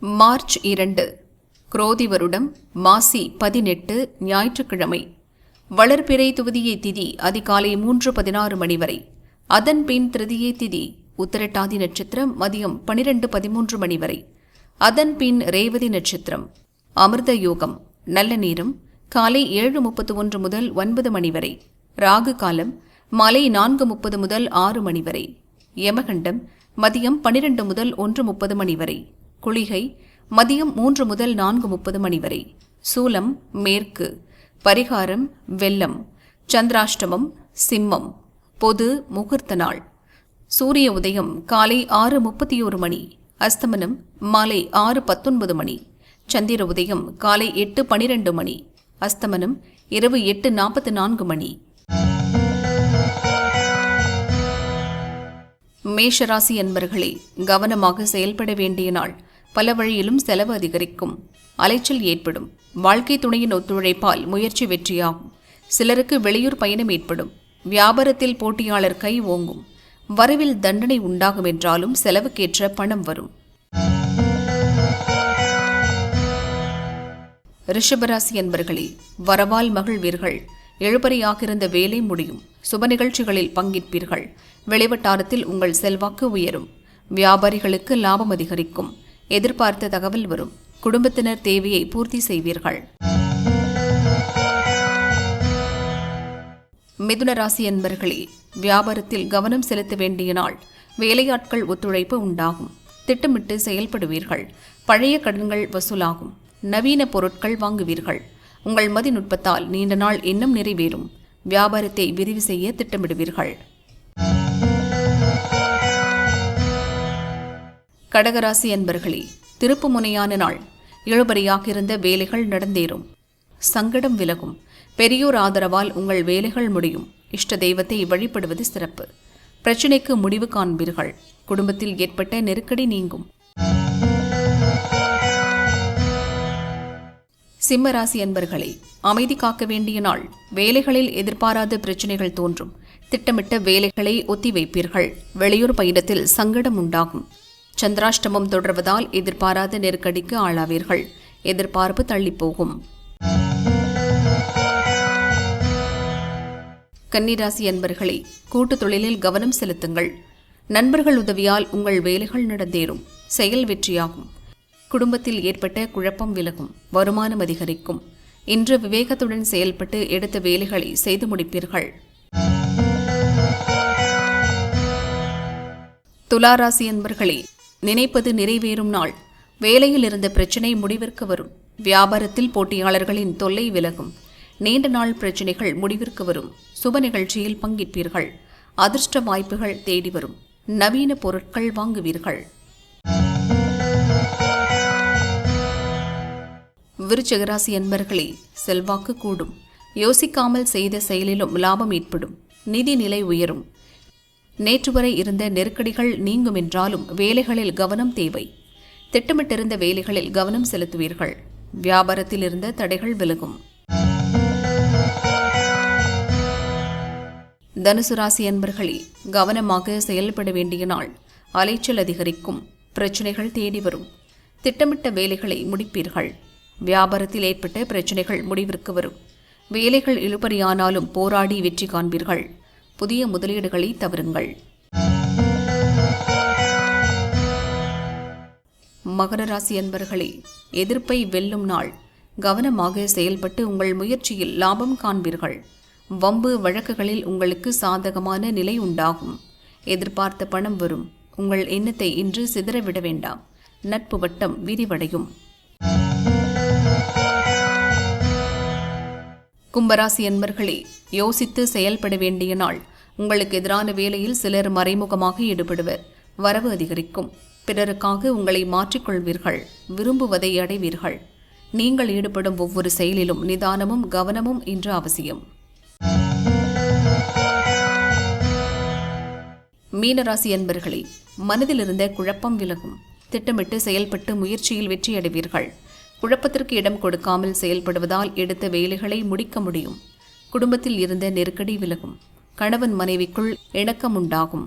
March இரண்டு குரோதி வருடம் மாசி பதினெட்டு ஞாயிற்றுக்கிழமை. வளர்பிறை துவதியை திதி அதிகாலை மூன்று பதினாறு மணி வரை. அதன் பின் திருதியை திதி உத்திரட்டாதி நட்சத்திரம் மதியம் பனிரெண்டு பதிமூன்று மணி வரை. அதன் பின் ரேவதி நட்சத்திரம். அமிர்த யோகம் நல்ல நேரம் காலை ஏழு முப்பத்து ஒன்று முதல் ஒன்பது மணி வரை. ராகு காலம் மாலை நான்கு முப்பது முதல் ஆறு மணி வரை. யமகண்டம் மதியம் பனிரெண்டு முதல் ஒன்று முப்பது மணி வரை. குளிகை மதியம் மூன்று முதல் நான்கு முப்பது மணி வரை. சூலம் மேற்கு. பரிகாரம் வெள்ளம். சந்திராஷ்டமம் சிம்மம். பொது முகூர்த்த நாள். சூரிய உதயம் காலை ஆறு முப்பத்தி ஒரு மணி. அஸ்தமனம் மாலை ஆறு பத்தொன்பது மணி. சந்திர உதயம் காலை எட்டு பனிரெண்டு மணி. அஸ்தமனம் இரவு எட்டு நாற்பத்தி நான்கு மணி. மேஷராசி என்பர்களே கவனமாக செயல்பட வேண்டிய நாள். பல வழியிலும் செலவு அதிகரிக்கும். அலைச்சல் ஏற்படும். வாழ்க்கை துணையின் ஒத்துழைப்பால் முயற்சி வெற்றியாகும். சிலருக்கு வெளியூர் பயணம் ஏற்படும். வியாபாரத்தில் போட்டியாளர் கை ஓங்கும். வரவில் தண்டனை உண்டாகும் என்றாலும் செலவுக்கேற்ற பணம் வரும். ரிஷபராசி என்பர்களே வரவால் மகிழ்வீர்கள். எழுபறையாக இருந்த வேலை முடியும். சுப நிகழ்ச்சிகளில் பங்கேற்பீர்கள். வெளிவட்டாரத்தில் உங்கள் செல்வாக்கு உயரும். வியாபாரிகளுக்கு லாபம் அதிகரிக்கும். எதிர்பார்த்த தகவல் வரும். குடும்பத்தினர் தேவையை பூர்த்தி செய்வீர்கள். மிதுன ராசி வியாபாரத்தில் கவனம் செலுத்த வேண்டிய நாள். வேலையாட்கள் ஒத்துழைப்பு உண்டாகும். திட்டமிட்டு செயல்படுவீர்கள். பழைய கடன்கள் வசூலாகும். நவீன பொருட்கள் வாங்குவீர்கள். உங்கள் மதிநுட்பத்தால் நீண்ட நாள் எண்ணம் நிறைவேறும். வியாபாரத்தை விரிவு செய்ய திட்டமிடுவீர்கள். கடகராசி என்பர்களே திருப்பு முனையான நாள். இழுபறியாக இருந்த வேலைகள் நடந்தேறும். சங்கடம் விலகும். பெரியோர் ஆதரவால் உங்கள் வேலைகள் முடியும். இஷ்ட தெய்வத்தை வழிபடுவது சிறப்பு. பிரச்சினைக்கு முடிவு காண்பீர்கள். குடும்பத்தில் ஏற்பட்ட நெருக்கடி நீங்கும். சிம்மராசி அன்பர்களே அமைதி காக்க வேண்டிய நாள். வேலைகளில் எதிர்பாராத பிரச்சனைகள் தோன்றும். திட்டமிட்ட வேலைகளை ஒத்திவைப்பீர்கள். வெளியூர் பயணத்தில் சங்கடம் உண்டாகும். சந்திராஷ்டமம் தொடர்வதால் எதிர்பாராத நெருக்கடிக்கு ஆளாவீர்கள். எதிர்பார்ப்பு தள்ளிப்போகும். கன்னிராசி அன்பர்களே கூட்டு தொழிலில் கவனம் செலுத்துங்கள். நண்பர்கள் உதவியால் உங்கள் வேலைகள் நடந்தேறும். செயல் வெற்றியாகும். குடும்பத்தில் ஏற்பட்ட குழப்பம் விலகும். வருமானம் அதிகரிக்கும். இன்று விவேகத்துடன் செயல்பட்டு எடுத்த வேலைகளை செய்து முடிப்பீர்கள். துலாராசி என்பர்களே நினைப்பது நிறைவேறும் நாள். வேலையில் இருந்த பிரச்சினை முடிவிற்கு வரும். வியாபாரத்தில் போட்டியாளர்களின் தொல்லை விலகும். நீண்ட நாள் பிரச்சினைகள் முடிவிற்கு வரும். சுப நிகழ்ச்சியில் பங்கேற்பீர்கள். அதிர்ஷ்ட வாய்ப்புகள் தேடி வரும். நவீன பொருட்கள் வாங்குவீர்கள். விருச்சகராசி அன்பர்களே செல்வாக்கு கூடும். யோசிக்காமல் செய்த செயலிலும் லாபம் ஏற்படும். நிதி நிலை உயரும். நேற்று வரை இருந்த நெருக்கடிகள் நீங்கும் என்றாலும் வேலைகளில் கவனம் தேவை. திட்டமிட்டிருந்த வேலைகளில் கவனம் செலுத்துவீர்கள். வியாபாரத்தில் இருந்த தடைகள் விலகும். தனுசு ராசி அன்பர்களே கவனமாக செயல்பட வேண்டிய நாள். அலைச்சல் அதிகரிக்கும். பிரச்சனைகள் தேடி வரும். திட்டமிட்ட வேலைகளை முடிப்பீர்கள். வியாபாரத்தில் ஏற்பட்ட பிரச்சனைகள் முடிவிற்கு வரும். வேலைகள் இழுபறியானாலும் போராடி வெற்றி காண்பீர்கள். புதிய முதலீடுகளை தவறுங்கள். மகர ராசி அன்பர்களே எதிர்ப்பை வெல்லும் நாள். கவனமாக செயல்பட்டு உங்கள் முயற்சியில் லாபம் காண்பீர்கள். வம்பு வழக்குகளில் உங்களுக்கு சாதகமான நிலை உண்டாகும். எதிர்பார்த்த பணம் வரும். உங்கள் எண்ணத்தை இன்று சிதறவிட வேண்டாம். நட்பு வட்டம் விரிவடையும். கும்பராசி அன்பர்களே யோசித்து செயல்பட வேண்டிய நாள். உங்களுக்கு எதிரான வேலையில் சிலர் மறைமுகமாக ஈடுபடுவர். வரவு அதிகரிக்கும். பிறருக்காக உங்களை மாற்றிக்கொள்வீர்கள். விரும்புவதை அடைவீர்கள். நீங்கள் ஈடுபடும் ஒவ்வொரு செயலிலும் நிதானமும் கவனமும் இன்று அவசியம். மீனராசி அன்பர்களே மனதில் இருந்த குழப்பம் விலகும். திட்டமிட்டு செயல்பட்டு முயற்சியில் வெற்றியடைவீர்கள் குழப்பத்திற்கு இடம் கொடுக்காமல் செயல்படுவதால் எடுத்த வேலைகளை முடிக்க முடியும். குடும்பத்தில் இருந்த நெருக்கடி விலகும். கணவன் மனைவிக்குள் இணக்கம் உண்டாகும்